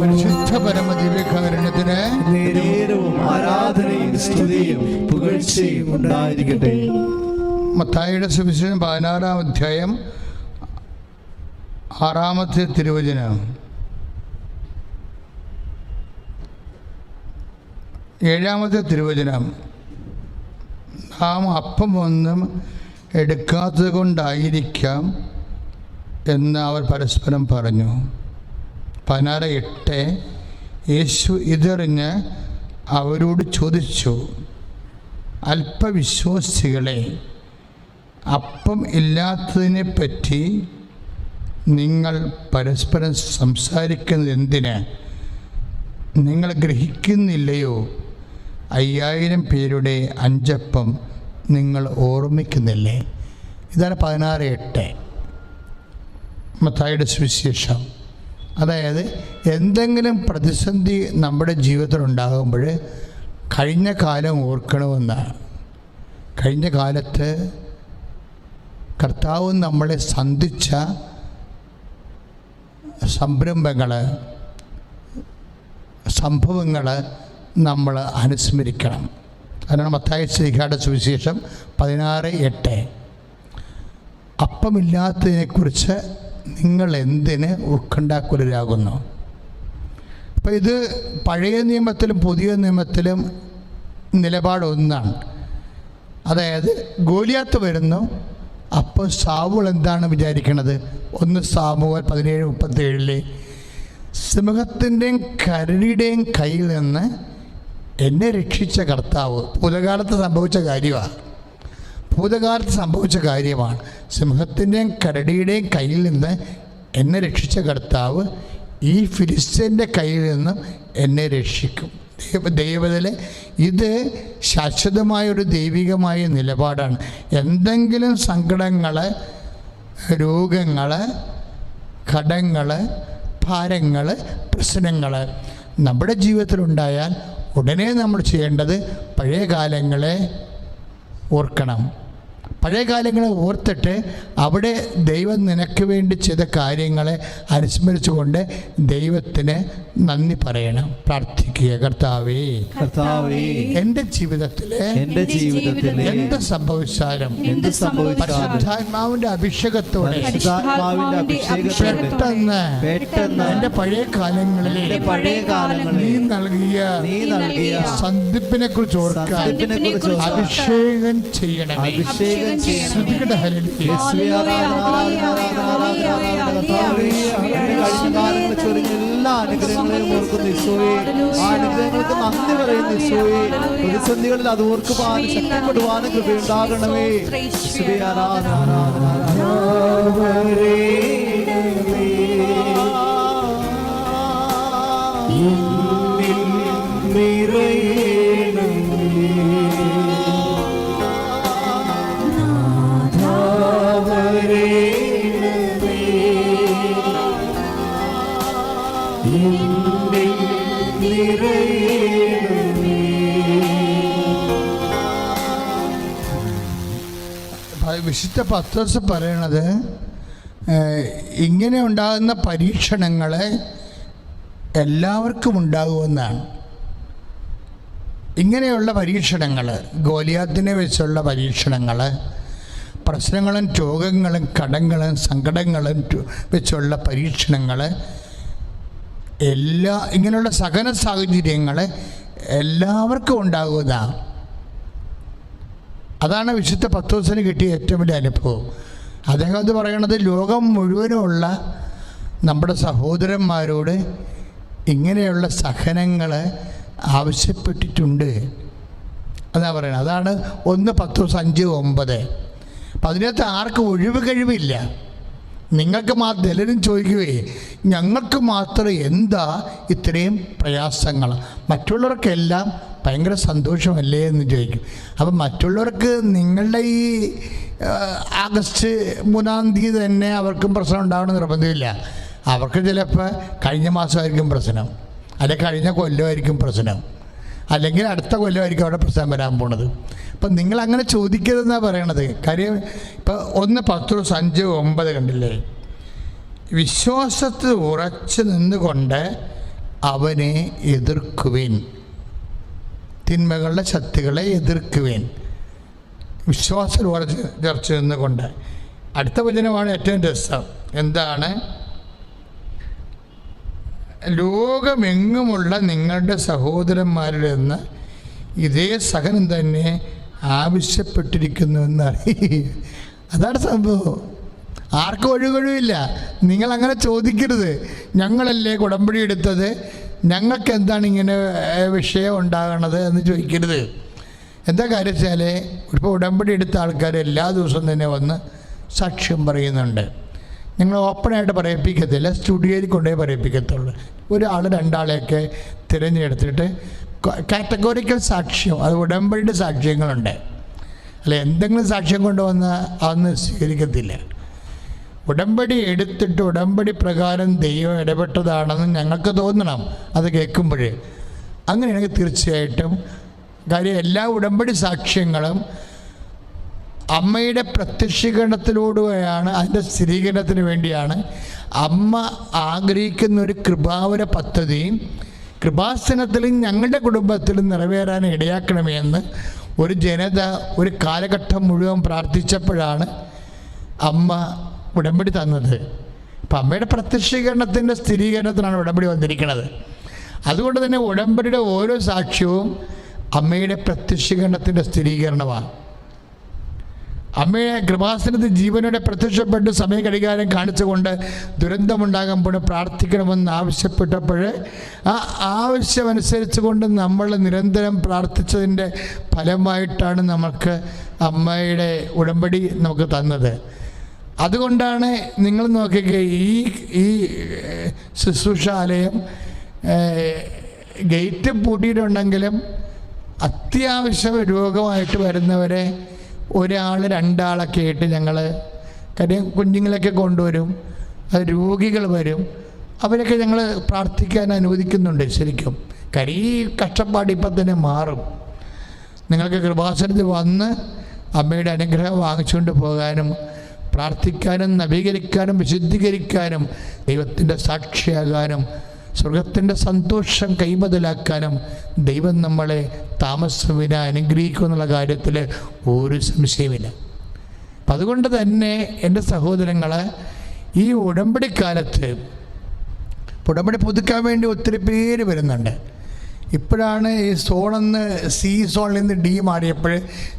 പരിശുദ്ധ നേരവും ആരാധനയും സ്തുതിയും പുകഴ്ചയും ഉണ്ടായിരിക്കട്ടെ. മത്തായിയുടെ സുവിശേഷം പതിനാറാം അധ്യായം ആറാമത്തെ തിരുവചനം. ഏഴാമത്തെ തിരുവചനം. നാം അപ്പം ഒന്നും എടുക്കാത്തത് കൊണ്ടായിരിക്കാം എന്ന് അവർ പരസ്പരം പറഞ്ഞു. പതിനാറ് എട്ട് യേശു ഇതറിഞ്ഞ് അവരോട് ചോദിച്ചു അല്പവിശ്വാസികളെ അപ്പം ഇല്ലാത്തതിനെ പറ്റി നിങ്ങൾ പരസ്പരം സംസാരിക്കുന്നത് എന്തിന്? നിങ്ങൾ ഗ്രഹിക്കുന്നില്ലയോ? അയ്യായിരം പേരുടെ അഞ്ചപ്പം നിങ്ങൾ ഓർമ്മിക്കുന്നില്ലേ? ഇതാണ് പതിനാറ് എട്ട്. മത്തായുടെ സുവിശേഷം. അതായത് എന്തെങ്കിലും പ്രതിസന്ധി നമ്മുടെ ജീവിതത്തിൽ ഉണ്ടാകുമ്പോൾ കഴിഞ്ഞ കാലം ഓർക്കണമെന്നാണ്. കഴിഞ്ഞ കാലത്ത് കർത്താവ് നമ്മളെ സന്ധിച്ച സംരംഭങ്ങൾ സംഭവങ്ങൾ നമ്മൾ അനുസ്മരിക്കണം. അതിനാണ് മത്തായ ശ്രീഖാട സുവിശേഷം പതിനാറ് എട്ട്. അപ്പമില്ലാത്തതിനെക്കുറിച്ച് നിങ്ങൾ എന്തിന് ഉത്കണ്ഠാക്കുലരാകുന്നു അപ്പോൾ ഇത് പഴയ നിയമത്തിലും പുതിയ നിയമത്തിലും നിലപാട് ഒന്നാണ് അതായത് ഗോലിയാത്ത് വരുന്നു അപ്പോൾ സാവുൾ എന്താണ് വിചാരിക്കണത്? ഒന്ന് സാമുവൽ പതിനേഴ് മുപ്പത്തേഴിലെ സിംഹത്തിന്റെയും കരടിയുടെയും കയ്യിൽ നിന്ന് എന്നെ രക്ഷിച്ച കർത്താവ്. പുതകാലത്ത് സംഭവിച്ച കാര്യമാണ് ഭൂതകാലത്ത് സംഭവിച്ച കാര്യമാണ്. സിംഹത്തിന്റെയും കരടിയുടെയും കയ്യിൽ നിന്ന് എന്നെ രക്ഷിച്ച കർത്താവ് ഈ ഫിലിസ്തീന്റെ കയ്യിൽ നിന്നും എന്നെ രക്ഷിക്കും. ദൈവ ദൈവത്തിലെ ഇത് ശാശ്വതമായൊരു ദൈവികമായ നിലപാടാണ്. എന്തെങ്കിലും സങ്കടങ്ങൾ രോഗങ്ങൾ കടങ്ങൾ ഭാരങ്ങൾ പ്രശ്നങ്ങൾ നമ്മുടെ ജീവിതത്തിലുണ്ടായാൽ ഉടനെ നമ്മൾ ചെയ്യേണ്ടത് പഴയ കാലങ്ങളെ ഓർക്കണം. പഴയ കാലങ്ങളെ ഓർത്തിട്ട് അവിടെ ദൈവം നിനക്ക് വേണ്ടി ചെയ്ത കാര്യങ്ങളെ അനുസ്മരിച്ചുകൊണ്ട് ദൈവത്തിന് നന്ദി പറയണം. പ്രാർത്ഥിക്കുക കർത്താവേ കർത്താവേ എന്റെ ജീവിതത്തിലെ എന്റെ ജീവിതത്തിൽ എന്ത് സംഭവിച്ചാലും എന്ത് സംഭവിച്ചാലും പരിശുദ്ധാത്മാവിന്റെ അഭിഷേകത്തോടെ പരിശുദ്ധാത്മാവിന്റെ അഭിഷേകത്തോടെ പെട്ടെന്ന് പെട്ടെന്ന് എന്റെ പഴയ കാലങ്ങളിലെ എന്റെ പഴയ നീ കാലങ്ങളിൽ നൽകിയ നീ നൽകിയ സന്ധിപ്പിനെ കുറിച്ച് ഓർക്കാൻ അഭിഷേകം ചെയ്യണം അഭിഷേകം ചെയ്യണം ചൊരിഞ്ഞ എല്ലാ അനുഗ്രഹങ്ങളെയും ഓർക്കുന്ന ആ അനുഗ്രഹങ്ങൾക്ക് നന്ദി പറയുന്ന ഈശോയെ പ്രതിസന്ധികളിൽ അത് ഓർക്കുവാനും ശക്തിപ്പെടുവാനും കൃപയുണ്ടാകണമേ യേശുവേ, വിശുദ്ധ പത്രസ് പറയണത് ഇങ്ങനെ ഉണ്ടാകുന്ന പരീക്ഷണങ്ങൾ എല്ലാവർക്കും ഉണ്ടാകുമെന്നാണ്. ഇങ്ങനെയുള്ള പരീക്ഷണങ്ങൾ ഗോലിയാത്തിനെ വെച്ചുള്ള പരീക്ഷണങ്ങൾ പ്രശ്നങ്ങളും രോഗങ്ങളും കടങ്ങളും സങ്കടങ്ങളും വെച്ചുള്ള പരീക്ഷണങ്ങൾ എല്ലാ ഇങ്ങനെയുള്ള സഹന സാഹചര്യങ്ങൾ എല്ലാവർക്കും ഉണ്ടാകുന്നതാണ് അതാണ് വിശുദ്ധ പത്തോസിന് കിട്ടിയ ഏറ്റവും വലിയ അനുഭവം. അദ്ദേഹം അത് പറയണത് ലോകം മുഴുവനുമുള്ള നമ്മുടെ സഹോദരന്മാരോട് ഇങ്ങനെയുള്ള സഹനങ്ങൾ ആവശ്യപ്പെട്ടിട്ടുണ്ട് അതാ പറയണത്. അതാണ് ഒന്ന് പത്ത് ദിവസം അഞ്ച് ഒമ്പത്. അപ്പം അതിനകത്ത് ആർക്കും ഒഴിവ് കഴിവില്ല. നിങ്ങൾക്ക് മാത്രം എല്ലാവരും ചോദിക്കുകയേ ഞങ്ങൾക്ക് മാത്രം എന്താ ഇത്രയും പ്രയാസങ്ങൾ? മറ്റുള്ളവർക്കെല്ലാം ഭയങ്കര സന്തോഷമല്ലേ എന്ന് ചോദിക്കും. അപ്പം മറ്റുള്ളവർക്ക് നിങ്ങളുടെ ഈ ആഗസ്റ്റ് മൂന്നാം തീയതി തന്നെ അവർക്കും പ്രശ്നം ഉണ്ടാവണമെന്ന് നിർബന്ധമില്ല. അവർക്ക് ചിലപ്പോൾ കഴിഞ്ഞ മാസമായിരിക്കും പ്രശ്നം. അല്ലെ കഴിഞ്ഞ കൊല്ലമായിരിക്കും പ്രശ്നം. അല്ലെങ്കിൽ അടുത്ത കൊല്ലമായിരിക്കും അവിടെ പ്രശ്നം വരാൻ പോണത്. അപ്പം നിങ്ങൾ അങ്ങനെ ചോദിക്കരുതെന്നാണ് പറയണത്. കാര്യം ഇപ്പം ഒന്ന് പത്ത് അഞ്ച് ഒമ്പത് കണ്ടില്ലേ? വിശ്വാസത്തിൽ ഉറച്ചു നിന്നുകൊണ്ട് അവനെ എതിർക്കുവിൻ. തിന്മകളുടെ ശക്തികളെ എതിർക്കുവേൻ. വിശ്വാസ ചർച്ച നിന്നുകൊണ്ട്. അടുത്ത വചനമാണ് ഏറ്റവും രസം. എന്താണ്? ലോകമെങ്ങുമുള്ള നിങ്ങളുടെ സഹോദരന്മാരിൽ നിന്ന് ഇതേ സഹനം തന്നെ ആവശ്യപ്പെട്ടിരിക്കുന്നു എന്നറിയ അതാണ് സംഭവം. ആർക്കും ഒഴുകൊഴുവില്ല നിങ്ങളങ്ങനെ ചോദിക്കരുത്. ഞങ്ങളല്ലേ കുടമ്പടി എടുത്തത്? ഞങ്ങൾക്ക് എന്താണ് ഇങ്ങനെ വിഷയം ഉണ്ടാകണത് എന്ന് ചോദിക്കരുത്. എന്താ കാര്യം വെച്ചാൽ ഇപ്പോൾ ഉടമ്പടി എടുത്ത ആൾക്കാർ എല്ലാ ദിവസവും തന്നെ വന്ന് സാക്ഷ്യം പറയുന്നുണ്ട്. ഞങ്ങൾ ഓപ്പണായിട്ട് പറയിപ്പിക്കത്തില്ല സ്റ്റുഡിയോയിൽ കൊണ്ടുപോയി പറയിപ്പിക്കത്തുള്ളൂ. ഒരാൾ രണ്ടാളെയൊക്കെ തിരഞ്ഞെടുത്തിട്ട് കാറ്റഗോറിക്കൽ സാക്ഷ്യം അത് ഉടമ്പടിയുടെ സാക്ഷ്യങ്ങളുണ്ട്. അല്ല എന്തെങ്കിലും സാക്ഷ്യം കൊണ്ടുവന്നാൽ അതൊന്നും സ്വീകരിക്കത്തില്ല. ഉടമ്പടി എടുത്തിട്ട് ഉടമ്പടി പ്രകാരം ദൈവം ഇടപെട്ടതാണെന്ന് ഞങ്ങൾക്ക് തോന്നണം. അത് കേൾക്കുമ്പോഴേ. അങ്ങനെയാണെങ്കിൽ തീർച്ചയായിട്ടും കാര്യം എല്ലാ ഉടമ്പടി സാക്ഷ്യങ്ങളും അമ്മയുടെ പ്രത്യക്ഷീകരണത്തിലൂടെയാണ് അതിന്റെ സ്ഥിരീകരണത്തിന് വേണ്ടിയാണ്. അമ്മ ആഗ്രഹിക്കുന്ന ഒരു കൃപാവര പദ്ധതിയും കൃപാസനത്തിലും ഞങ്ങളുടെ കുടുംബത്തിലും നിറവേറാൻ ഇടയാക്കണമെന്ന് ഒരു ജനത ഒരു കാലഘട്ടം മുഴുവൻ പ്രാർത്ഥിച്ചപ്പോഴാണ് അമ്മ ഉടമ്പടി തന്നത്. അപ്പം അമ്മയുടെ പ്രത്യക്ഷീകരണത്തിന്റെ സ്ഥിരീകരണത്തിനാണ് ഉടമ്പടി വന്നിരിക്കുന്നത്. അതുകൊണ്ട് തന്നെ ഉടമ്പടിയുടെ ഓരോ സാക്ഷ്യവും അമ്മയുടെ പ്രത്യക്ഷീകരണത്തിന്റെ സ്ഥിരീകരണമാണ്. അമ്മയെ കൃപാസനത്തിൽ ജീവനോടെ പ്രത്യക്ഷപ്പെട്ട് സമയ ഘടികാരം കാണിച്ചുകൊണ്ട് ദുരന്തമുണ്ടാകുമ്പോൾ പ്രാർത്ഥിക്കണമെന്ന് ആവശ്യപ്പെട്ടപ്പോൾ ആ ആവശ്യമനുസരിച്ച് കൊണ്ട് നമ്മൾ നിരന്തരം പ്രാർത്ഥിച്ചതിന്റെ ഫലമായിട്ടാണ് നമുക്ക് അമ്മയുടെ ഉടമ്പടി നമുക്ക് തന്നത്. അതുകൊണ്ടാണ് നിങ്ങൾ നോക്കിക്കേ ഈ ഈ ശുശ്രൂഷാലയം ഗേറ്റ് പൂട്ടിയിട്ടുണ്ടെങ്കിലും അത്യാവശ്യം രോഗമായിട്ട് വരുന്നവരെ ഒരാൾ രണ്ടാളൊക്കെ ആയിട്ട് ഞങ്ങൾ കാര്യം കുഞ്ഞുങ്ങളൊക്കെ കൊണ്ടുവരും അത് രോഗികൾ വരും അവരൊക്കെ ഞങ്ങൾ പ്രാർത്ഥിക്കാൻ അനുവദിക്കുന്നുണ്ട് ശരിക്കും. കാര്യം ഈ കഷ്ടപ്പാട് ഇപ്പം തന്നെ മാറും. നിങ്ങൾക്ക് കൃപാസനത്തിൽ വന്ന് അമ്മയുടെ അനുഗ്രഹം വാങ്ങിച്ചുകൊണ്ട് പോകാനും പ്രാർത്ഥിക്കാനും നവീകരിക്കാനും വിശുദ്ധീകരിക്കാനും ദൈവത്തിന്റെ സാക്ഷിയാകാനും സ്വർഗത്തിന്റെ സന്തോഷം കൈമുതലാക്കാനും ദൈവം നമ്മളെ താമസവിന അനുഗ്രഹിക്കുമെന്നുള്ള കാര്യത്തിൽ ഒരു സംശയമില്ല അപ്പം അതുകൊണ്ട് തന്നെ എന്റെ സഹോദരങ്ങൾ ഈ ഉടമ്പടി ഉടമ്പടിക്കാലത്ത് ഉടമ്പടി പുതുക്കാൻ വേണ്ടി ഒത്തിരി പേര് വരുന്നുണ്ട്. ഇപ്പോഴാണ് ഈ സോണെന്ന് സി സോണിൽ നിന്ന് ഡി മാറിയപ്പോൾ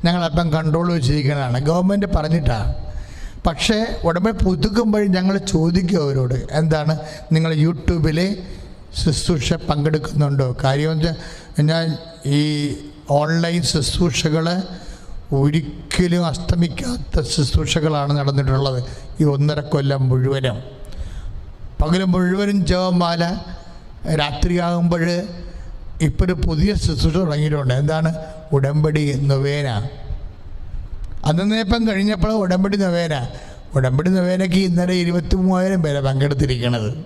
ഞങ്ങളപ്പം കൺട്രോൾ വെച്ചിരിക്കുന്നതാണ്. ഗവൺമെന്റ് പറഞ്ഞിട്ടാണ്. പക്ഷേ ഉടമ്പടി പുതുക്കുമ്പോൾ ഞങ്ങൾ ചോദിക്കും അവരോട് എന്താണ് നിങ്ങൾ യൂട്യൂബിൽ ശുശ്രൂഷ പങ്കെടുക്കുന്നുണ്ടോ? കാര്യം വെച്ചാൽ ഞാൻ ഈ ഓൺലൈൻ ശുശ്രൂഷകൾ ഒരിക്കലും അസ്തമിക്കാത്ത ശുശ്രൂഷകളാണ് നടന്നിട്ടുള്ളത് ഈ ഒന്നര കൊല്ലം മുഴുവനും. പകൽ മുഴുവനും ജവമാല രാത്രിയാകുമ്പോൾ ഇപ്പോൾ ഒരു പുതിയ ശുശ്രൂഷ തുടങ്ങിയിട്ടുണ്ട്. എന്താണ്? ഉടമ്പടി നൊവേന അന്നേപ്പം കഴിഞ്ഞപ്പോൾ ഉടമ്പടി നവേന. ഉടമ്പടി നവേനയ്ക്ക് ഇന്നലെ ഇരുപത്തി മൂവായിരം പേരെ പങ്കെടുത്തിരിക്കണത്.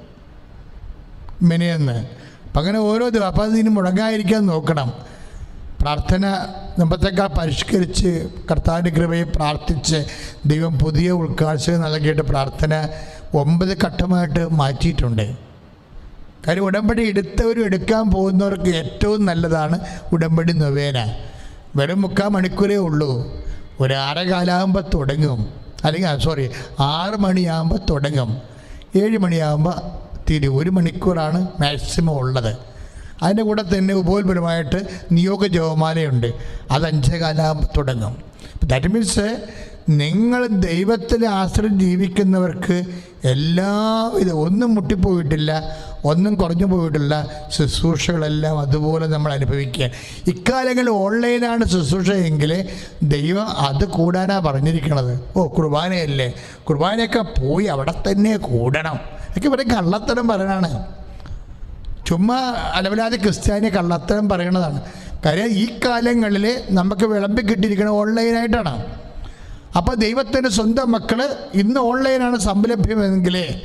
മിനിയെന്ന് അപ്പം അങ്ങനെ ഓരോ ദിവസം അപ്പം അതിന് മുടങ്ങാതിരിക്കാൻ നോക്കണം. പ്രാർത്ഥന മുമ്പത്തേക്കാൾ പരിഷ്കരിച്ച് കർത്താവിന്റെ കൃപയെ പ്രാർത്ഥിച്ച് ദൈവം പുതിയ ഉൾക്കാഴ്ച നൽകിയിട്ട് പ്രാർത്ഥന ഒമ്പത് ഘട്ടമായിട്ട് മാറ്റിയിട്ടുണ്ട്. കാര്യം ഉടമ്പടി എടുത്തവരും എടുക്കാൻ പോകുന്നവർക്ക് ഏറ്റവും നല്ലതാണ് ഉടമ്പടി നൊവേന. വെറും മുക്കാൽ മണിക്കൂറേ ഉള്ളൂ. ഒരു അരകാലാകുമ്പോൾ കാലാകുമ്പോൾ തുടങ്ങും. അല്ലെങ്കിൽ സോറി ആറ് മണിയാകുമ്പോൾ തുടങ്ങും. ഏഴ് മണിയാകുമ്പോൾ തീരും ഒരു മണിക്കൂറാണ് മാക്സിമം ഉള്ളത്. അതിന്റെ കൂടെ തന്നെ ഉപോത്പരമായിട്ട് നിയോഗ ജപമാലയുണ്ട് അത് അഞ്ചേ കാലാകുമ്പോൾ തുടങ്ങും ദാറ്റ് മീൻസ് നിങ്ങൾ ദൈവത്തിൽ ആശ്രയം ജീവിക്കുന്നവർക്ക് എല്ലാവിധ ഒന്നും മുട്ടിപ്പോയിട്ടില്ല. ഒന്നും കുറഞ്ഞു പോയിട്ടില്ല. ശുശ്രൂഷകളെല്ലാം അതുപോലെ നമ്മൾ അനുഭവിക്കുക. ഇക്കാലങ്ങളിൽ ഓൺലൈനാണ് ശുശ്രൂഷ എങ്കിൽ ദൈവം അത് കൂടാനാണ് പറഞ്ഞിരിക്കണത്. ഓ കുർബാനയല്ലേ? കുർബാനയൊക്കെ പോയി അവിടെ തന്നെ കൂടണം. ഒക്കെ ഇവിടെ കള്ളത്തരം പറയണാണ് ചുമ്മാ അലവലാതെ ക്രിസ്ത്യാനി കള്ളത്തരം പറയണതാണ്. കാര്യം ഈ കാലങ്ങളിൽ നമുക്ക് വിളമ്പി കിട്ടിയിരിക്കുന്നത് ഓൺലൈനായിട്ടാണ്. അപ്പോൾ ദൈവത്തിന്റെ സ്വന്തം മക്കൾ ഇന്ന് ഓൺലൈനാണ് സംലഭ്യമെങ്കിൽ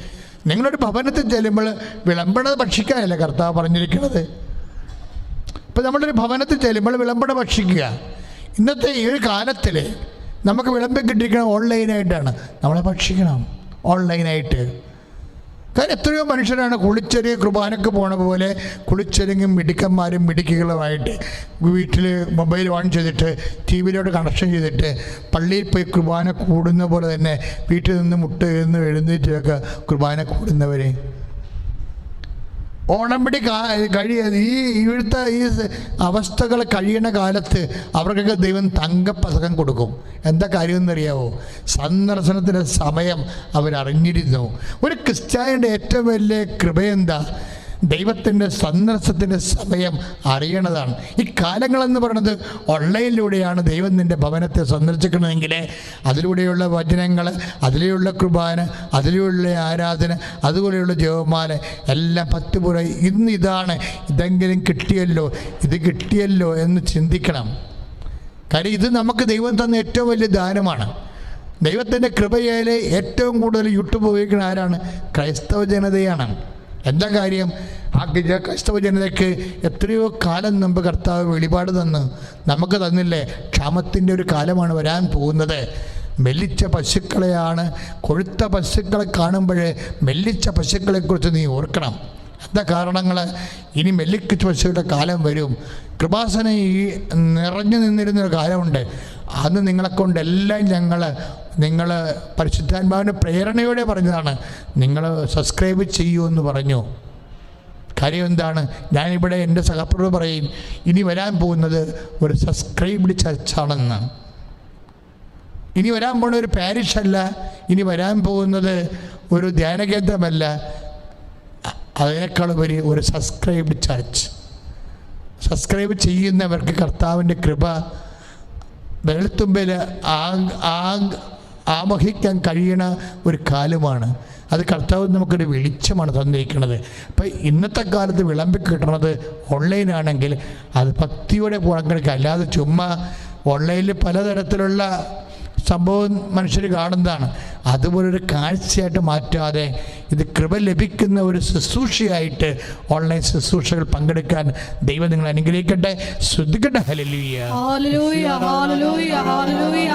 നിങ്ങളൊരു ഭവനത്തിൽ ചെല്ലുമ്പോൾ വിളമ്പണത് ഭക്ഷിക്കാനല്ലേ കർത്താവ് പറഞ്ഞിരിക്കുന്നത്? ഇപ്പം നമ്മളൊരു ഭവനത്തിൽ ചെല്ലുമ്പോൾ വിളമ്പണം ഭക്ഷിക്കുക. ഇന്നത്തെ ഈ ഒരു കാലത്തിൽ നമുക്ക് വിളമ്പി കിട്ടിയിരിക്കണം ഓൺലൈനായിട്ടാണ് നമ്മളെ ഭക്ഷിക്കണം. ഓൺലൈനായിട്ട് കാരണം എത്രയോ മനുഷ്യരാണ് കുളിച്ചെറിയ കുർബാനക്ക് പോണ പോലെ കുളിച്ചെരിങ്ങും മിടുക്കന്മാരും മിടുക്കികളുമായിട്ട് വീട്ടിൽ മൊബൈൽ ഓൺ ചെയ്തിട്ട് ടി വിയിലോട്ട് കണക്ഷൻ ചെയ്തിട്ട് പള്ളിയിൽ പോയി കുർബാന കൂടുന്ന പോലെ തന്നെ വീട്ടിൽ നിന്ന് മുട്ട നിന്ന് എഴുന്നേറ്റൊക്കെ കുർബാന കൂടുന്നവർ ഓണംപിടി കഴിയ ഈ ഇവിടുത്തെ ഈ അവസ്ഥകൾ കഴിയണ കാലത്ത് അവർക്കൊക്കെ ദൈവം തങ്കപ്പതകം കൊടുക്കും. എന്താ കാര്യം എന്നറിയാവോ സന്ദർശനത്തിന്റെ സമയം അവരറിഞ്ഞിരുന്നു. ഒരു ക്രിസ്ത്യാനിയുടെ ഏറ്റവും വലിയ കൃപയെന്താ? ദൈവത്തിന്റെ സന്ദർശത്തിന്റെ സമയം അറിയണതാണ്. ഈ കാലങ്ങളെന്ന് പറയുന്നത് ഓൺലൈനിലൂടെയാണ് ദൈവം നിന്റെ ഭവനത്തെ സന്ദർശിക്കണമെങ്കിൽ അതിലൂടെയുള്ള വചനങ്ങൾ അതിലെയുള്ള കുർബാന അതിലെയുള്ള ആരാധന അതുപോലെയുള്ള ജോമാല എല്ലാം പത്ത് പുറ ഇന്ന് ഇതാണ്. ഇതെങ്കിലും കിട്ടിയല്ലോ ഇത് കിട്ടിയല്ലോ എന്ന് ചിന്തിക്കണം. കാര്യം ഇത് നമുക്ക് ദൈവം തന്ന ഏറ്റവും വലിയ ദാനമാണ്. ദൈവത്തിന്റെ കൃപയിൽ ഏറ്റവും കൂടുതൽ യൂട്യൂബ് ഉപയോഗിക്കുന്ന ആരാണ്? ക്രൈസ്തവ ജനതയാണ്. എന്താ കാര്യം? ആ ക്രൈസ്തവ ജനതയ്ക്ക് എത്രയോ കാലം മുമ്പ് കർത്താവ് വെളിപാട് തന്ന് നമുക്ക് തന്നില്ലേ? ക്ഷാമത്തിന്റെ ഒരു കാലമാണ് വരാൻ പോകുന്നത്. മെല്ലിച്ച പശുക്കളെയാണ് കൊഴുത്ത പശുക്കളെ കാണുമ്പോൾ മെല്ലിച്ച പശുക്കളെക്കുറിച്ച് നീ ഓർക്കണം. എന്താ കാരണങ്ങൾ ഇനി മെല്ലിച്ച പശുക്കളുടെ കാലം വരും. കൃപാസന ഈ നിറഞ്ഞു നിന്നിരുന്നൊരു കാലമുണ്ട്. അന്ന് നിങ്ങളെ കൊണ്ടെല്ലാം ഞങ്ങൾ നിങ്ങൾ പരിശുദ്ധാത്മാവിന്റെ പ്രേരണയോടെ പറഞ്ഞതാണ്. നിങ്ങൾ സബ്സ്ക്രൈബ് ചെയ്യൂ എന്ന് പറഞ്ഞു. കാര്യം എന്താണ്? ഞാനിവിടെ എന്റെ സഹപ്രവർ പറയും ഇനി വരാൻ പോകുന്നത് ഒരു സബ്സ്ക്രൈബ്ഡ് ചർച്ചാണെന്ന്. ഇനി വരാൻ പോകുന്ന ഒരു പാരിഷല്ല ഇനി വരാൻ പോകുന്നത് ഒരു ധ്യാനകേന്ദ്രമല്ല. അതിനേക്കാളുപരി ഒരു സബ്സ്ക്രൈബ്ഡ് ചർച്ച് സബ്സ്ക്രൈബ് ചെയ്യുന്നവർക്ക് കർത്താവിന്റെ കൃപ വെളുത്തുമ്പിൽ ആങ് ആങ് ആമോഹിക്കാൻ കഴിയണ ഒരു കാലമാണ്. അത് കർത്താവ് നമുക്കൊരു വെളിച്ചമാണ് തന്നിരിക്കുന്നത്. അപ്പം ഇന്നത്തെ കാലത്ത് വിളമ്പി കിട്ടണത് ഓൺലൈനാണെങ്കിൽ അത് ഭക്തിയോടെ പങ്കെടുക്കുക അല്ലാതെ ചുമ്മാ ഓൺലൈനിൽ പലതരത്തിലുള്ള സംഭവം മനുഷ്യർ കാണുന്നതാണ്. അതുപോലൊരു കാഴ്ചയായിട്ട് മാറ്റാതെ ഇത് കൃപ ലഭിക്കുന്ന ഒരു ശുശ്രൂഷയായിട്ട് ഓൺലൈൻ ശുശ്രൂഷകൾ പങ്കെടുക്കാൻ ദൈവം നിങ്ങൾ അനുഗ്രഹിക്കട്ടെ. ശ്രദ്ധിക്കട്ടെ. Hallelujah hallelujah, hallelujah, hallelujah.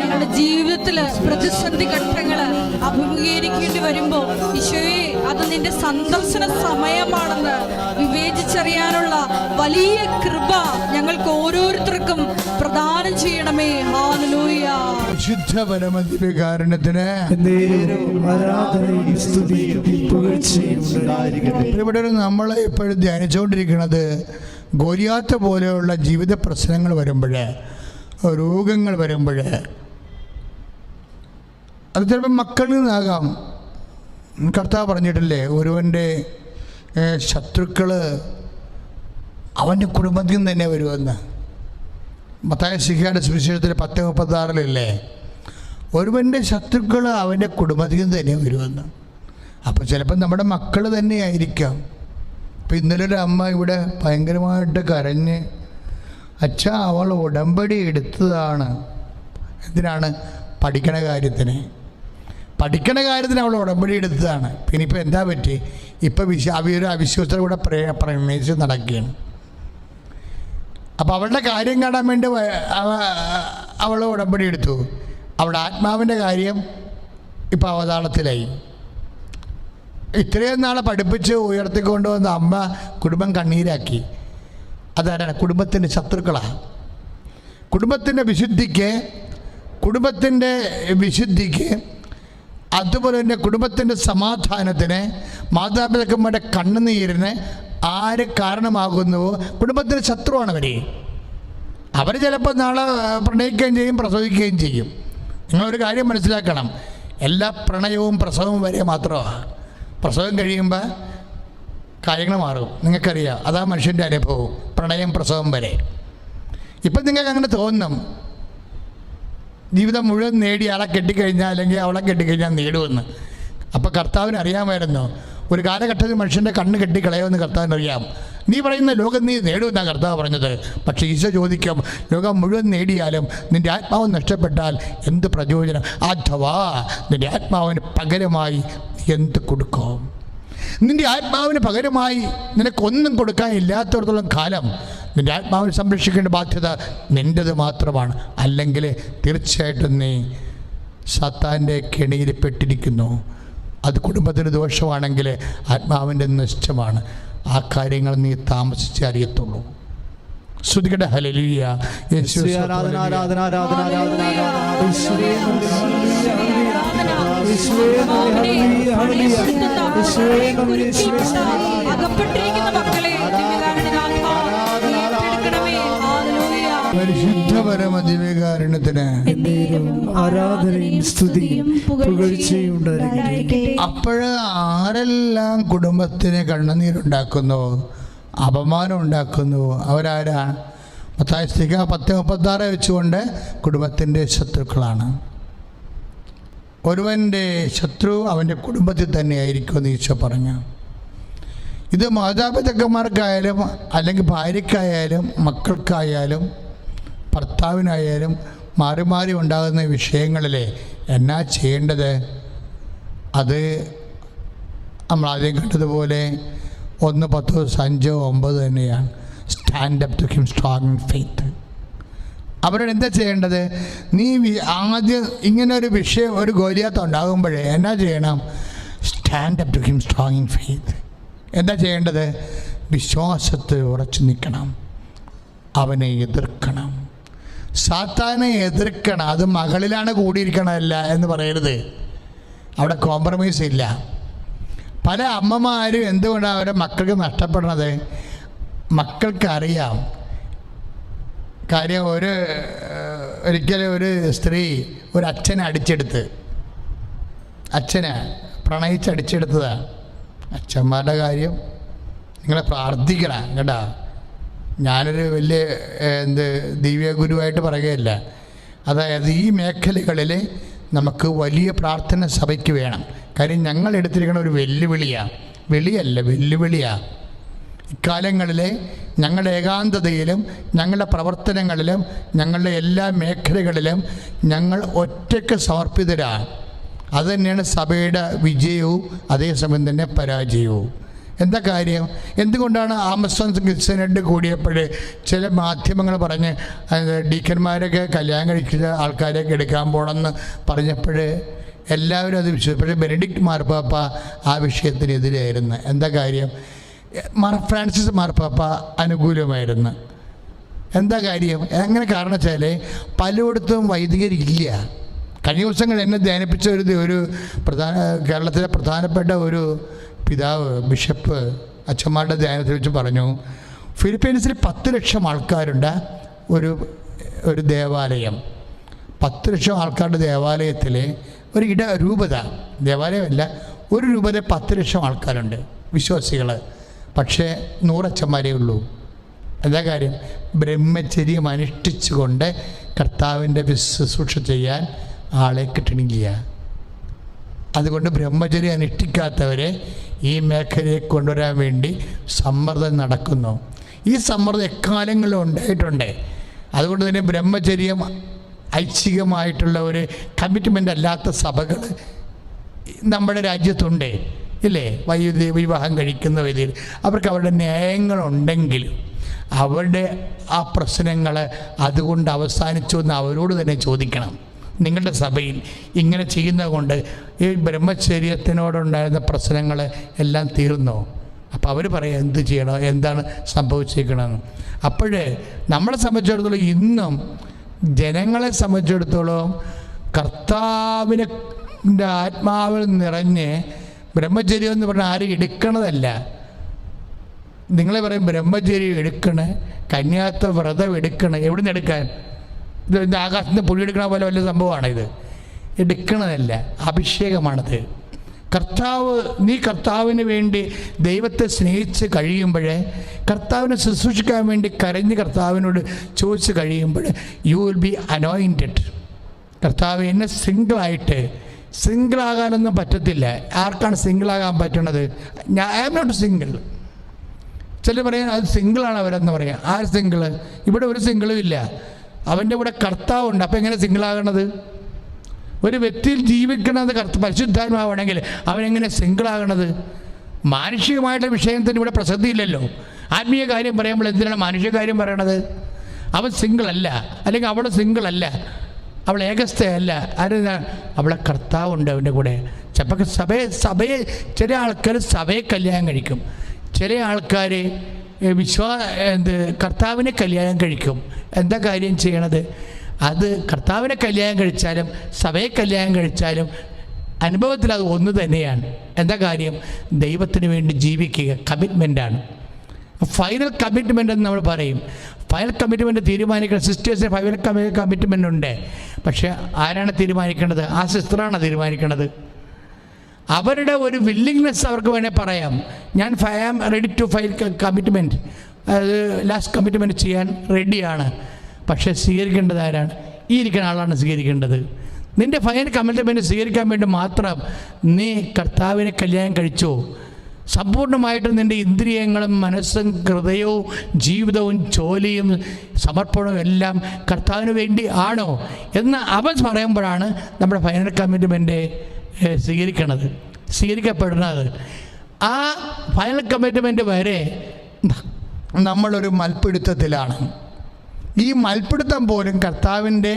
ഞങ്ങളുടെ ജീവിതത്തിൽ പ്രതിസന്ധി ഘട്ടങ്ങൾ അഭിമുഖീകരിക്കേണ്ടി വരുമ്പോ ഈശോയെ അത് നിന്റെ സന്ദർശന സമയമാണെന്ന് വിവേചിച്ചറിയാനുള്ള വലിയ കൃപ ഞങ്ങൾക്ക് ഓരോരുത്തർക്കും പ്രദാനം ചെയ്യണമേ. ഹാലലൂയ വിശുദ്ധ ഇവിടെ നമ്മൾ ഇപ്പോഴും ധ്യാനിച്ചുകൊണ്ടിരിക്കുന്നത് ഗോലിയാത്ത പോലെയുള്ള ജീവിത പ്രശ്നങ്ങൾ വരുമ്പോൾ രോഗങ്ങൾ വരുമ്പോൾ അത് ചിലപ്പോൾ മക്കളിൽ നിന്നാകാം. കർത്താവ് പറഞ്ഞിട്ടില്ലേ ഒരുവന്റെ ശത്രുക്കൾ അവന്റെ കുടുംബത്തിൽ നിന്ന് തന്നെ വരുമെന്ന്. മത്തായ ശിഖയുടെ സുവിശേഷത്തിൽ പത്ത് മുപ്പത്താറിലല്ലേ? ഒരുവന്റെ ശത്രുക്കൾ അവന്റെ കുടുംബത്തിൽ നിന്ന് തന്നെ വരുമെന്ന്. അപ്പോൾ ചിലപ്പോൾ നമ്മുടെ മക്കൾ തന്നെയായിരിക്കാം ഇപ്പം ഇന്നലെ ഒരു അമ്മ ഇവിടെ ഭയങ്കരമായിട്ട് കരഞ്ഞ് അച്ഛ അവൾ ഉടമ്പടി എടുത്തതാണ്. എന്തിനാണ്? പഠിക്കണ കാര്യത്തിന്. പഠിക്കണ കാര്യത്തിന് അവൾ ഉടമ്പടി എടുത്തതാണ്. പിന്നെ എന്താ പറ്റി? ഇപ്പം വിശ്വ അവയൊരു അവിശ്വാസത്തോടെ കൂടെ പ്രേ പ്രണയിച്ച് നടക്കുകയാണ്. അപ്പോൾ അവളുടെ കാര്യം കാണാൻ വേണ്ടി അവൾ ഉടമ്പടി എടുത്തു. അവളുടെ ആത്മാവിന്റെ കാര്യം ഇപ്പം അവതാളത്തിലായി. ഇത്രയും നാളെ പഠിപ്പിച്ച് ഉയർത്തിക്കൊണ്ടുവന്ന അമ്മ കുടുംബം കണ്ണീരാക്കി. അതാരാണ്? കുടുംബത്തിന്റെ ശത്രുക്കളാണ് കുടുംബത്തിന്റെ വിശുദ്ധിക്ക് കുടുംബത്തിന്റെ വിശുദ്ധിക്ക് അതുപോലെ തന്നെ കുടുംബത്തിന്റെ സമാധാനത്തിന് മാതാപിതാക്കന്മാരുടെ കണ്ണുനീരിന് ആര് കാരണമാകുന്നുവോ? കുടുംബത്തിന്റെ ശത്രുവാണ് അവർ അവർ ചിലപ്പോൾ നാളെ പ്രണയിക്കുകയും ചെയ്യും പ്രസവിക്കുകയും ചെയ്യും. നിങ്ങളൊരു കാര്യം മനസ്സിലാക്കണം. എല്ലാ പ്രണയവും പ്രസവവും വരെ മാത്രമാണ് പ്രസവം കഴിയുമ്പോൾ കാര്യങ്ങൾ മാറും. നിങ്ങൾക്കറിയാം അതാ മനുഷ്യന്റെ അനുഭവം പ്രണയം പ്രസവം വരെ. ഇപ്പം നിങ്ങൾക്ക് അങ്ങനെ തോന്നും. ജീവിതം മുഴുവൻ നേടി ആളെ കെട്ടിക്കഴിഞ്ഞാൽ അല്ലെങ്കിൽ അവളെ കെട്ടിക്കഴിഞ്ഞാൽ നേടുമെന്ന്. അപ്പോൾ കർത്താവിന് അറിയാമായിരുന്നു. ഒരു കാലഘട്ടത്തിൽ മനുഷ്യന്റെ കണ്ണ് കെട്ടിക്കളയുമെന്ന് കർത്താവിന് അറിയാം നീ പറയുന്ന ലോകം നീ നേടുമെന്ന കർത്താവ് പറഞ്ഞത്. പക്ഷേ ഈശോ ചോദിക്കും ലോകം മുഴുവൻ നേടിയാലും നിന്റെ ആത്മാവ് നഷ്ടപ്പെട്ടാൽ എന്ത് പ്രചോദനം അഥവാ നിന്റെ ആത്മാവിന് പകരമായി എന്ത് കൊടുക്കും? നിന്റെ ആത്മാവിന് പകരമായി നിനക്കൊന്നും കൊടുക്കാൻ ഇല്ലാത്തടത്തോളം കാലം നിന്റെ ആത്മാവിനെ സംരക്ഷിക്കേണ്ട ബാധ്യത നിന്റെത് മാത്രമാണ്. അല്ലെങ്കിൽ തീർച്ചയായിട്ടും നീ സത്താന്റെ കെണിയിൽ പെട്ടിരിക്കുന്നു അത് കുടുംബത്തിന് ദോഷമാണെങ്കിൽ ആത്മാവിന്റെ നഷ്ടമാണ്. ആ കാര്യങ്ങൾ നീ താമസിച്ച് അറിയത്തുള്ളൂ ശ്രുതികട ഹലലിയ യേശുവേ ആരാധന ആരാധന ആരാധന ആരാധന ആരാധന യേശുവേ പരമ ദിവ്യകാരുണ്യത്തിന് ആരാധനയും സ്തുതിയും പുകഴ്ചയും അപ്പോഴ് ആരെല്ലാം കുടുംബത്തിന് കണ്ണുനീരുണ്ടാക്കുന്നു അപമാനം ഉണ്ടാക്കുന്നു അവരാരാ? പത്തായ സ്ഥിക പത്ത് മുപ്പത്താറ് വെച്ചുകൊണ്ട് കുടുംബത്തിന്റെ ശത്രുക്കളാണ്. ഒരുവന്റെ ശത്രു അവന്റെ കുടുംബത്തിൽ തന്നെയായിരിക്കും എന്ന് ഈശോ പറഞ്ഞു. ഇത് മാതാപിതാക്കന്മാർക്കായാലും അല്ലെങ്കിൽ ഭാര്യക്കായാലും മക്കൾക്കായാലും ഭർത്താവിനായാലും മാറി മാറി ഉണ്ടാകുന്ന വിഷയങ്ങളിൽ എന്നാ ചെയ്യേണ്ടത്? അത് നമ്മൾ ആദ്യം കണ്ടതുപോലെ ഒന്ന് പത്തോ അഞ്ചോ ഒമ്പത് തന്നെയാണ്. Stand up to him strong faith അവരോട് എന്താ ചെയ്യേണ്ടത്? നീ ആദ്യം ഇങ്ങനെ ഒരു വിഷയം ഒരു ഗോലിയാത്ത ഉണ്ടാകുമ്പോഴേ എന്നാ ചെയ്യണം? Stand up to him strong in faith എന്താ ചെയ്യേണ്ടത്? വിശ്വാസത്തെ ഉറച്ചു നിൽക്കണം. അവനെ എതിർക്കണം. സാത്താനെ എതിർക്കണം. അത് മകളിലാണ് കൂടിയിരിക്കണമല്ല എന്ന് പറയരുത്. അവിടെ കോംപ്രമൈസ് ഇല്ല. പല അമ്മമാരും എന്തുകൊണ്ടാണ് അവരുടെ മക്കൾക്ക് നഷ്ടപ്പെടുന്നത്? മക്കൾക്കറിയാം. കാര്യം ഒരു ഒരിക്കലും ഒരു സ്ത്രീ ഒരു അച്ഛനെ അടിച്ചെടുത്ത്. അച്ഛനെ പ്രണയിച്ചടിച്ചെടുത്തതാണ് അച്ഛന്മാരുടെ കാര്യം നിങ്ങളെ പ്രാർത്ഥിക്കണം കേട്ടാ. ഞാനൊരു വലിയ എന്ത് ദിവ്യ ഗുരുവായിട്ട് പറയുകയല്ല. അതായത് ഈ മേഖലകളിൽ നമുക്ക് വലിയ പ്രാർത്ഥന സഭയ്ക്ക് വേണം. കാര്യം ഞങ്ങൾ എടുത്തിരിക്കുന്ന ഒരു വെല്ലുവിളിയാണ് വെളിയല്ല വെല്ലുവിളിയാണ് ഇക്കാലങ്ങളിലെ ഞങ്ങളുടെ ഏകാന്തതയിലും ഞങ്ങളുടെ പ്രവർത്തനങ്ങളിലും ഞങ്ങളുടെ എല്ലാ മേഖലകളിലും ഞങ്ങൾ ഒറ്റയ്ക്ക് സമർപ്പിതരാണ് അതുതന്നെയാണ് സഭയുടെ വിജയവും അതേസമയം തന്നെ പരാജയവും. എന്താ കാര്യം? എന്തുകൊണ്ടാണ് ആമസോൺ കിച്ചനഡ് കൂടിയപ്പോൾ ചില മാധ്യമങ്ങൾ പറഞ്ഞ് ഡീക്കന്മാരൊക്കെ കല്യാണം കഴിച്ച ആൾക്കാരെയൊക്കെ എടുക്കാൻ പോകണമെന്ന് പറഞ്ഞപ്പോൾ എല്ലാവരും അത് വിശ്വസിച്ചു. പക്ഷേ ബെനഡിക്ട് മാർപ്പാപ്പ ആ വിഷയത്തിനെതിരായിരുന്നു. എന്താ കാര്യം? മാർ ഫ്രാൻസിസ് മാർപ്പാപ്പ അനുകൂലമായിരുന്നു. എന്താ കാര്യം? എങ്ങനെ കാരണം വെച്ചാൽ പലയിടത്തും വൈദികരില്ല കഴിഞ്ഞ ദിവസങ്ങൾ എന്നെ ധ്യാനിപ്പിച്ച ഒരു ഒരു പ്രധാന കേരളത്തിലെ പ്രധാനപ്പെട്ട ഒരു പിതാവ് ബിഷപ്പ് അച്ഛന്മാരുടെ ധ്യാനത്തിൽ വെച്ച് പറഞ്ഞു. ഫിലിപ്പീൻസിൽ പത്ത് ലക്ഷം ആൾക്കാരുണ്ട് ഒരു ഒരു ദേവാലയം. പത്ത് ലക്ഷം ആൾക്കാരുടെ ദേവാലയത്തിൽ ഒരു ഇട രൂപത ദേവാലയമല്ല ഒരു രൂപത പത്ത് ലക്ഷം ആൾക്കാരുണ്ട് വിശ്വാസികൾ പക്ഷേ നൂറച്ചന്മാരേ ഉള്ളൂ. എന്താ കാര്യം? ബ്രഹ്മചര്യം അനുഷ്ഠിച്ചുകൊണ്ട് കർത്താവിന്റെ ശുശ്രൂഷ ചെയ്യാൻ ആളെ കിട്ടണില്ല. അതുകൊണ്ട് ബ്രഹ്മചര്യം അനുഷ്ഠിക്കാത്തവരെ ഈ മേഖലയെ കൊണ്ടുവരാൻ വേണ്ടി സമ്മർദ്ദം നടക്കുന്നു. ഈ സമ്മർദ്ദം എക്കാലങ്ങളിലും ഉണ്ടായിട്ടുണ്ട്. അതുകൊണ്ട് തന്നെ ബ്രഹ്മചര്യം ഐച്ഛികമായിട്ടുള്ള ഒരു കമ്മിറ്റ്മെന്റ് അല്ലാത്ത സഭകൾ നമ്മുടെ രാജ്യത്തുണ്ട്. ഇല്ലേ? വൈദ്യുതി വിവാഹം കഴിക്കുന്ന രീതിയിൽ അവർക്ക് അവരുടെ ന്യായങ്ങളുണ്ടെങ്കിലും അവരുടെ ആ പ്രശ്നങ്ങൾ അതുകൊണ്ട് അവസാനിച്ചു എന്ന് അവരോട് തന്നെ ചോദിക്കണം. നിങ്ങളുടെ സഭയിൽ ഇങ്ങനെ ചെയ്യുന്നത് കൊണ്ട് ഈ ബ്രഹ്മചര്യത്തിനോടുണ്ടായിരുന്ന പ്രശ്നങ്ങൾ എല്ലാം തീർന്നോ? അപ്പോൾ അവർ പറയാം എന്ത് ചെയ്യണം? എന്താണ് സംഭവിച്ചിരിക്കണമെന്ന് അപ്പോഴേ നമ്മളെ സംബന്ധിച്ചിടത്തോളം ഇന്നും ജനങ്ങളെ സംബന്ധിച്ചിടത്തോളം കർത്താവിനെ ആത്മാവിൽ നിറഞ്ഞ് ബ്രഹ്മചര്യം എന്ന് പറഞ്ഞാൽ ആരും എടുക്കണതല്ല. നിങ്ങളെ പറയും ബ്രഹ്മചര്യം എടുക്കണേ കന്യാത്ത വ്രതം എടുക്കണേ. എവിടെ നിന്ന് എടുക്കാൻ? ഇത് ഇത് ആകാശത്ത് എടുക്കണ പോലെ വലിയ സംഭവമാണ് ഇത്. എടുക്കണതല്ല അഭിഷേകമാണത്. കർത്താവ് നീ കർത്താവിന് വേണ്ടി ദൈവത്തെ സ്നേഹിച്ച് കഴിയുമ്പോഴേ കർത്താവിനെ ശുശ്രൂഷിക്കാൻ വേണ്ടി കരഞ്ഞ് കർത്താവിനോട് ചോദിച്ച് കഴിയുമ്പോൾ യു വിൽ ബി അനോയിന്റഡ് കർത്താവ് എന്നെ സിംഗിളായിട്ട് സിംഗിളാകാനൊന്നും പറ്റത്തില്ല. ആർക്കാണ് സിംഗിളാകാൻ പറ്റണത്? ഞാൻ ഐ ആം നോട്ട് സിംഗിൾ ചിലർ പറയാൻ അത് സിംഗിളാണ് അവരെന്ന് പറയാം. ആര് സിംഗിൾ ഇവിടെ ഒരു സിംഗിളും ഇല്ല. അവന്റെ കൂടെ കർത്താവുണ്ട്. അപ്പം എങ്ങനെ സിംഗിളാകണത്? ഒരു വ്യക്തിയിൽ ജീവിക്കണത് കർത്ത പരിശുദ്ധാത്മാവാണെങ്കിൽ അവനെങ്ങനെ സിംഗിളാകണത്? മാനുഷികമായിട്ടുള്ള വിഷയത്തിന് ഇവിടെ പ്രസക്തിയില്ലല്ലോ. ആത്മീയ കാര്യം പറയുമ്പോൾ എന്തിനാണ് മാനുഷിക കാര്യം പറയണത്? അവൻ സിംഗിൾ അല്ല അല്ലെങ്കിൽ അവൾ സിംഗിൾ അല്ല അവൾ ഏകസ്ഥയല്ല. ആരെന്താ? അവളെ കർത്താവുണ്ട് അവന്റെ കൂടെ. ചിലപ്പോൾ സഭയെ സഭയെ ചില ആൾക്കാർ സഭയെ കല്യാണം കഴിക്കും. ചില ആൾക്കാർ വിശ്വാ എന്ത് കർത്താവിനെ കല്യാണം കഴിക്കും. എന്താ കാര്യം ചെയ്യണത്? അത് കർത്താവിനെ കല്യാണം കഴിച്ചാലും സഭയെ കല്യാണം കഴിച്ചാലും അനുഭവത്തിൽ അത് ഒന്ന് തന്നെയാണ്. എന്താ കാര്യം? ദൈവത്തിന് വേണ്ടി ജീവിക്കുക. കമ്മിറ്റ്മെന്റാണ് ഫൈനൽ കമ്മിറ്റ്മെന്റ് എന്ന് നമ്മൾ പറയും. ഫൈനൽ കമ്മിറ്റ്മെന്റ് തീരുമാനിക്കുന്ന സിസ്റ്റേഴ്സിന് ഫൈനൽ കമ്മിറ്റ്മെന്റ് ഉണ്ട്. പക്ഷേ ആരാണ് തീരുമാനിക്കേണ്ടത്? ആ സിസ്റ്ററാണ് തീരുമാനിക്കേണ്ടത്. അവരുടെ ഒരു വില്ലിങ്നെസ് അവർക്ക് വേണേൽ പറയാം. ഞാൻ I am ready to file commitment അത് ലാസ്റ്റ് കമ്മിറ്റ്മെന്റ് ചെയ്യാൻ റെഡിയാണ് പക്ഷേ സ്വീകരിക്കേണ്ടത് ആരാണ്? ഈ ഇരിക്കുന്ന ആളാണ് സ്വീകരിക്കേണ്ടത്. നിന്റെ ഫൈനൽ കമ്മിറ്റ്മെന്റ് സ്വീകരിക്കാൻ വേണ്ടി മാത്രം നീ കർത്താവിനെ കല്യാണം കഴിച്ചോ. സമ്പൂർണമായിട്ടും നിന്റെ ഇന്ദ്രിയങ്ങളും മനസ്സും ഹൃദയവും ജീവിതവും ജോലിയും സമർപ്പണവും എല്ലാം കർത്താവിന് വേണ്ടി ആണോ എന്ന് അവൻ പറയുമ്പോഴാണ് നമ്മുടെ ഫൈനൽ കമ്മിറ്റ്മെന്റ് സ്വീകരിക്കണത്. സ്വീകരിക്കപ്പെടുന്നത് ആ ഫൈനൽ കമ്മിറ്റ്മെന്റ് വരെ നമ്മളൊരു മൽപ്പിടുത്തത്തിലാണ് ഈ മൽപ്പിടുത്തം പോലും കർത്താവിന്റെ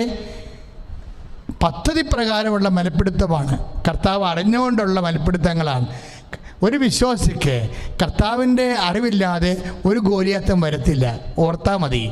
പദ്ധതി പ്രകാരമുള്ള മൽപ്പിടുത്തമാണ് കർത്താവ് അറിഞ്ഞുകൊണ്ടുള്ള മൽപ്പിടുത്തങ്ങളാണ് ഒരു വിശ്വാസിക്ക് കർത്താവിന്റെ അറിവില്ലാതെ ഒരു ഗോലിയാത്തം വരത്തില്ല. ഓർത്താൽ മതി.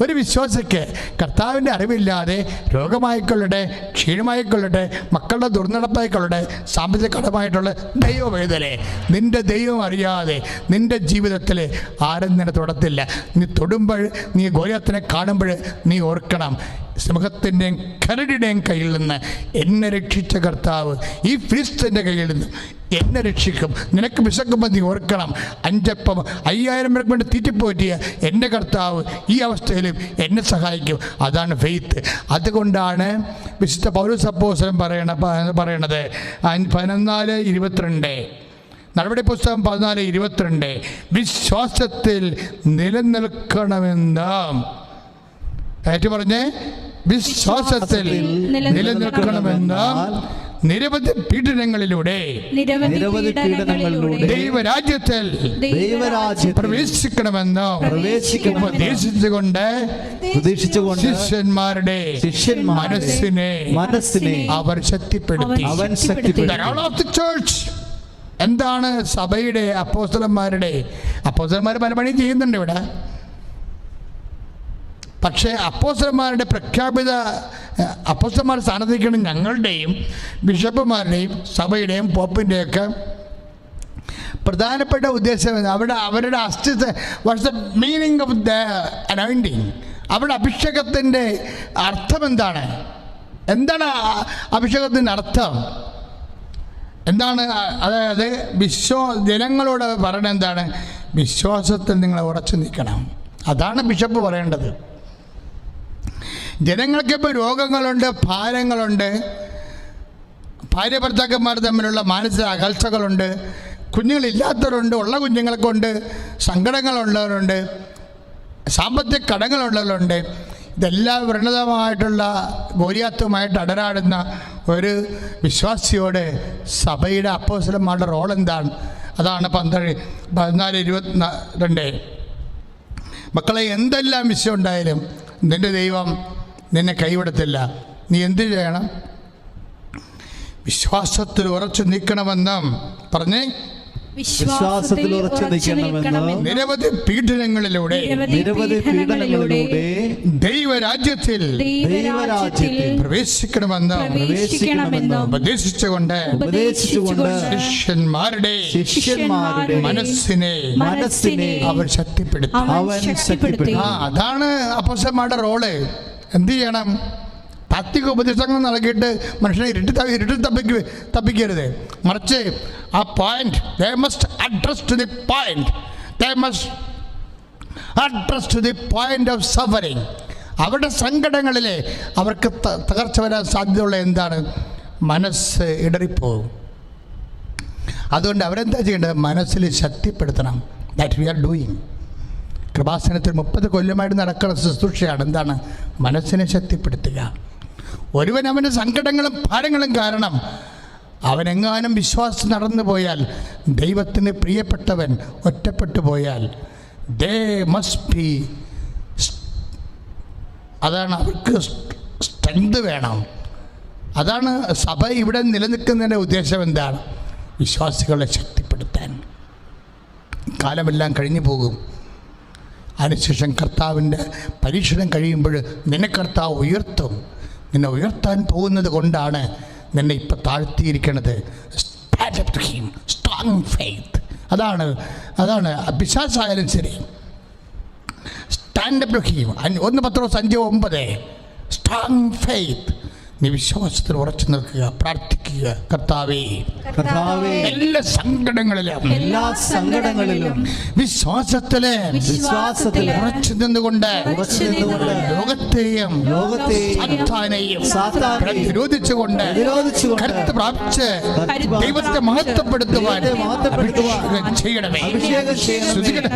ഒരു വിശ്വാസിക്ക് കർത്താവിന്റെ അറിവില്ലാതെ രോഗമായിക്കൊള്ളട്ടെ ക്ഷീണമായിക്കൊള്ളട്ടെ മക്കളുടെ ദുർനടപ്പായിക്കൊള്ളട്ടെ സാമ്പത്തിക കടമായിട്ടുള്ള ദൈവവേദനെ നിന്റെ ദൈവം അറിയാതെ നിന്റെ ജീവിതത്തിൽ ആരും നിന്നെ തൊടത്തില്ല. നീ തൊടുമ്പോൾ നീ ഗോലിയാത്തിനെ കാണുമ്പോൾ നീ ഓർക്കണം. സിംഹത്തിന്റെയും കരടിയുടെയും കയ്യിൽ നിന്ന് എന്നെ രക്ഷിച്ച കർത്താവ് ഈ ഫിലിസ്തീന്റെ കയ്യിൽ നിന്ന് എന്നെ രക്ഷിക്കും. നിനക്ക് വിശക്കുമ്പോൾ നീ ഓർക്കണം. അഞ്ചപ്പം അയ്യായിരം പേർക്ക് വേണ്ടി തീറ്റിപ്പോറ്റിയ എന്റെ കർത്താവ് ഈ അവസ്ഥയിലും എന്നെ സഹായിക്കും. അതാണ് ഫെയ്ത്ത് അതുകൊണ്ടാണ് വിശുദ്ധ പൗരസപ്പോസരം പറയണ പറയണത്. പതിനൊന്നാൽ ഇരുപത്തിരണ്ട്. നടപടി പുസ്തകം പതിനാല് ഇരുപത്തിരണ്ട്. വിശ്വാസത്തിൽ നിലനിൽക്കണമെന്നും. ഏറ്റു പറഞ്ഞേ വിശ്വാസത്തിൽ നിലനിൽക്കണമെന്ന് നിരവധി പീഡനങ്ങളിലൂടെ നിരവധി പീഡനങ്ങളിലൂടെ ദൈവരാജ്യത്തിൽ പ്രവേശിക്കണമെന്ന് ഉപദേശിച്ചുകൊണ്ട് പ്രതീക്ഷിച്ചുകൊണ്ട് ശിഷ്യന്മാരുടെ ശിഷ്യന്മാരുടെ മനസ്സിനെ മനസ്സിനെ അവർ ശക്തിപ്പെടുത്തി. അവൻ ശക്തിപ്പെടുത്തി. Church of the church. എന്താണ് സഭയുടെ അപ്പോസ്തലന്മാരുടെ? അപ്പോസ്തലന്മാർ പല പണിയും ചെയ്യുന്നുണ്ട് ഇവിടെ. പക്ഷേ അപ്പോസ്റ്റർമാരുടെ പ്രഖ്യാപിത അപ്പോസ്റ്റർമാർ സ്ഥാനത്തേക്കാണ് ഞങ്ങളുടെയും ബിഷപ്പുമാരുടെയും സഭയുടെയും പോപ്പിന്റെയൊക്കെ പ്രധാനപ്പെട്ട ഉദ്ദേശം അവിടെ അവരുടെ അസ്തിത്വ what's the meaning of the anointing അവിടെ അഭിഷേകത്തിന്റെ അർത്ഥം എന്താണ്? എന്താണ് അഭിഷേകത്തിന്റെ അർത്ഥം? എന്താണ് അതായത് വിശ്വാ ജനങ്ങളോട് പറയുന്നത് എന്താണ്? വിശ്വാസത്തിൽ നിങ്ങളെ ഉറച്ചു നിൽക്കണം. അതാണ് ബിഷപ്പ് പറയേണ്ടത്. ജനങ്ങൾക്കിപ്പോൾ രോഗങ്ങളുണ്ട് ഭാരങ്ങളുണ്ട്. ഭാര്യ ഭർത്താക്കന്മാർ തമ്മിലുള്ള മാനസിക അകൽച്ചകളുണ്ട്. കുഞ്ഞുങ്ങളില്ലാത്തവരുണ്ട് ഉള്ള കുഞ്ഞുങ്ങളെ കൊണ്ട് സങ്കടങ്ങളുള്ളവരുണ്ട് സാമ്പത്തിക കടങ്ങളുള്ളവരുണ്ട്. ഇതെല്ലാം വ്രണതമായിട്ടുള്ള ഗോരിയാത്തുമായിട്ട് അടരാടുന്ന ഒരു വിശ്വാസിയോട് സഭയുടെ അപ്പോസലന്മാരുടെ റോൾ എന്താണ്? അതാണ് പന്ത്രണ്ട് പതിനാല് ഇരുപത്തി രണ്ട് മക്കളെ എന്തെല്ലാം വിഷയം ഉണ്ടായാലും നിന്റെ ദൈവം നിന്നെ കൈവിടത്തില്ല. നീ എന്ത് ചെയ്യണം? വിശ്വാസത്തിൽ ഉറച്ചു നിൽക്കണമെന്നും പറഞ്ഞേ വിശ്വാസത്തിൽ ഉറച്ചു നിൽക്കണമെന്ന് നിരവധി പീഡനങ്ങളിലൂടെ നിരവധി പീഡനങ്ങളിലൂടെ ദൈവരാജ്യത്തിൽ ദൈവരാജ്യത്തിൽ പ്രവേശിക്കണമെന്ന് പ്രവേശിക്കണമെന്നും ഉപദേശിച്ചുകൊണ്ട് ഉപദേശിച്ചുകൊണ്ട് ശിഷ്യന്മാരുടെ ശിഷ്യന്മാരുടെ മനസ്സിനെ മനസ്സിനെ അവർ ശക്തിപ്പെടുത്തി. അവൻ ശക്തിപ്പെടുത്തി. ആ അതാണ് അപ്പോസന്മാരുടെ റോൾ. എന്ത് ചെയ്യണം? താത്വിക ഉപദേശങ്ങൾ നൽകിയിട്ട് മനുഷ്യനെ ഇരുട്ടി തപ്പി ഇരുട്ടിൽ തപ്പിക്ക് തപ്പിക്കരുത്. മറിച്ച് ആ point they must address to the point they must address to the point of suffering അവരുടെ സങ്കടങ്ങളിൽ അവർക്ക് തകർച്ച വരാൻ സാധ്യതയുള്ള എന്താണ്? മനസ്സ് ഇടറിപ്പോകും. അതുകൊണ്ട് അവരെന്താ ചെയ്യേണ്ടത്? മനസ്സിൽ ശക്തിപ്പെടുത്തണം. ദാറ്റ് വി ആർ ഡൂയിങ് കൃപാസനത്തിൽ മുപ്പത് കൊല്ലമായിട്ട് നടക്കുന്ന ശുശ്രൂഷയാണ്. എന്താണ്? മനസ്സിനെ ശക്തിപ്പെടുത്തുക. ഒരുവൻ അവന്റെ സങ്കടങ്ങളും ഭാരങ്ങളും കാരണം അവനെങ്ങാനും വിശ്വാസം നടന്നു പോയാൽ ദൈവത്തിന് പ്രിയപ്പെട്ടവൻ ഒറ്റപ്പെട്ടു പോയാൽ ദേ മസ്റ്റ് ബി അതാണ് അവർക്ക് സ്ട്രെങ്ത് വേണം. അതാണ് സഭ ഇവിടെ നിലനിൽക്കുന്നതിന്റെ ഉദ്ദേശം എന്താണ്? വിശ്വാസികളെ ശക്തിപ്പെടുത്താൻ. കാലമെല്ലാം കഴിഞ്ഞു പോകും. അതിനുശേഷം കർത്താവിന്റെ പരീക്ഷണം കഴിയുമ്പോൾ നിന്നെ കർത്താവ് ഉയർത്തും. നിന്നെ ഉയർത്താൻ പോകുന്നത് കൊണ്ടാണ് നിന്നെ ഇപ്പം താഴ്ത്തിയിരിക്കണത്. സ്ട്രോങ് ഫെയ്ത്ത് അതാണ് അതാണ്. അഭിശാസായാലും ശരി. സ്റ്റാൻഡപ്പ് ഹീം ഒന്ന് പത്രോ അഞ്ച് ഒമ്പത്. സ്ട്രോങ് ഫെയ്ത്ത് നീ വിശ്വാസത്തിൽ ഉറച്ചു നിൽക്കുക പ്രാർത്ഥിക്കുക. കർത്താവേ കർത്താവേ എല്ലാ സങ്കടങ്ങളിലും എല്ലാ സങ്കടങ്ങളിലും വിശ്വാസത്തിൽ വിശ്വാസത്തിൽ ഉറച്ചു നിന്നുകൊണ്ട് ലോകത്തെയും ലോകത്തെയും പ്രതിരോധിച്ചുകൊണ്ട് കരുത്ത് പ്രാപിച്ച് ദൈവത്തെ മഹത്വപ്പെടുത്തുവാൻ ചെയ്യണമേ. ശ്രുതികട